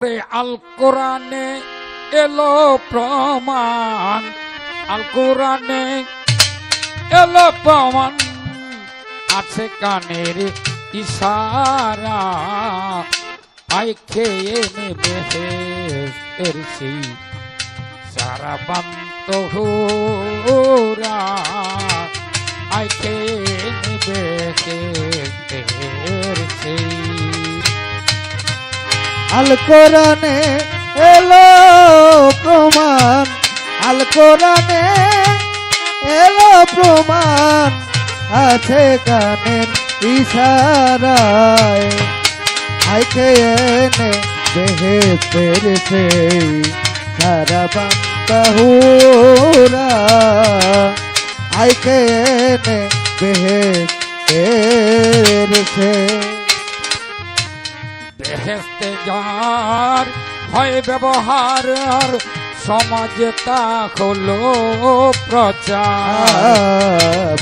আল কোরআনে এলো প্রমাণ। আল কোরআনে এলো প্রমাণ। আছে কানের ইশারা আই খেয়ে নেবে এর সেই সারা বান্ত হুরা আই খেয়ে নেবে এর সেই আল এলো প্রমাণ আল কোরআনে এলো প্রমাণ, আছে কানের ইশারায়। আইকে এনে বেহেস্তের সেই সারা বান্তাহুরা আইকে এনে বেহেস্তের যার হয় ব্যবহার সমাজে তা হলো প্রচার।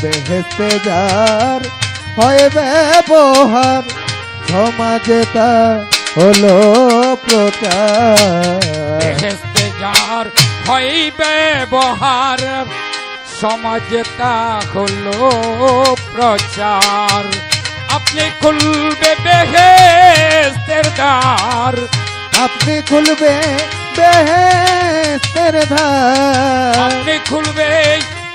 যার হয় ব্যবহার সমাজে তা হলো প্রচার। যার হয় ব্যবহার সমাজে তা হলো প্রচার। আপনি খুলবে বেহেস্তের দ্বার। আপনি খুলবে বেহেস্তের ধার আপনি খুলবে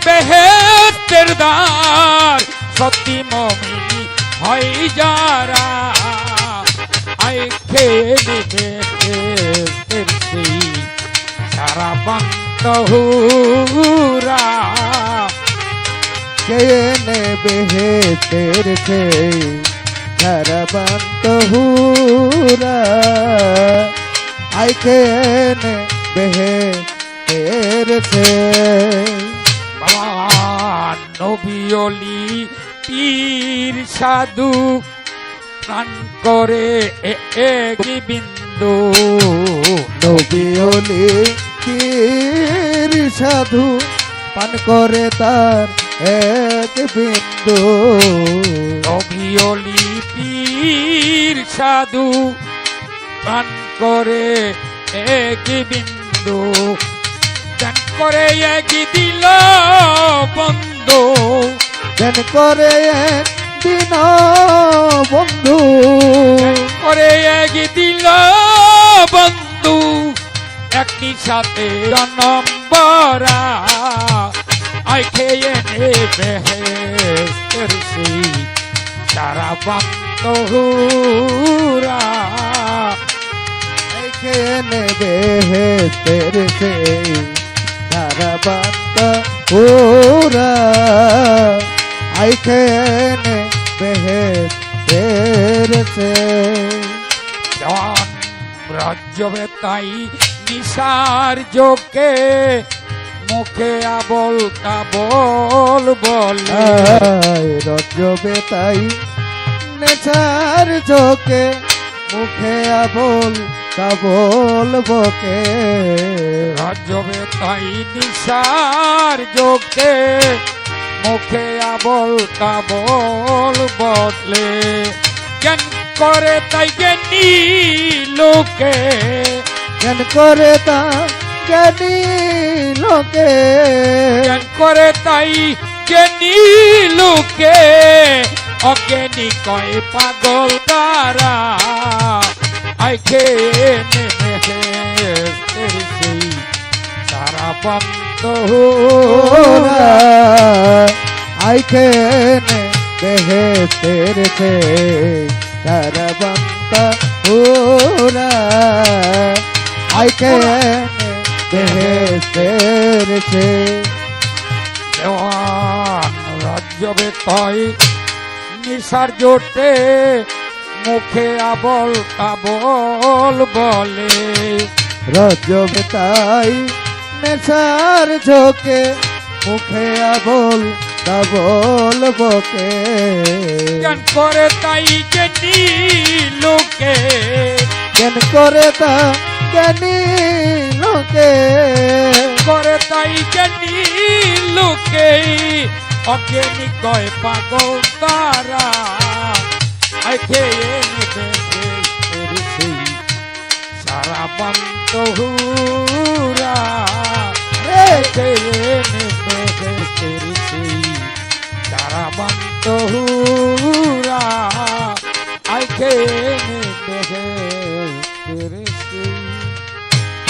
বেহেস্তের দ্বার। সত্যি মমিনী হয় যারা আই খেয়ে নেবে সারা বান্ত হুরা কে নে বেহেস্তের সেই ধরবন্ত হুরা আইকে নে বেহেস্তের সেই বাবা নবিয়লি পীর সাধু প্রাণ করে এক বিন্দু নবীলি পীর সাধু পান করে তার এক বিন্দু নবিয়লি পীর সাধু প্রাণ করে এক বিন্দু দান করে এক দিল বন্ধু। যেন করে এক দিন বন্ধু। দান করে এক দিল বন্ধু। একটি সাথে নম্বরা আই খেয়ে নেবে সারা বান্ত হুরা খেয়ে নেবে সেই তারা বান্ত ওরা আই খেয়ে নেবে জন রাজ্যবে তাই নিশার যোগে মুখে আবল কাবল বলে। রজবে তাই নেচার চোখে মুখে আবল কাবল বকে। রাজ্যবে তাই নিশার যোগে মুখে আবল কাবল বলে। জ্ঞান করে তাই জ্ঞানী লোকে। জ্ঞান করে তা জ্ঞানী লোকে। করে তাই জ্ঞানী লোকে অজ্ঞানী কয় পাগল তারা। আই খেয়ে সারা বন্ধ আইকে দেহে তেরে ছে তারবন্ত আইকে দেহে তেরে রাজ্যবে তাই নিশার জোটে মুখে আবল কাবল বলে। রজবে তাই নেশার ঝোকে মুখে আবল কাবল বকে। করে তাই জ্ঞানী লোকে। জ্ঞান করে তা অজ্ঞানী কয় পাগল তারা। তারা বন্ত হুরা রে তারা বন্ত হুরা আইকে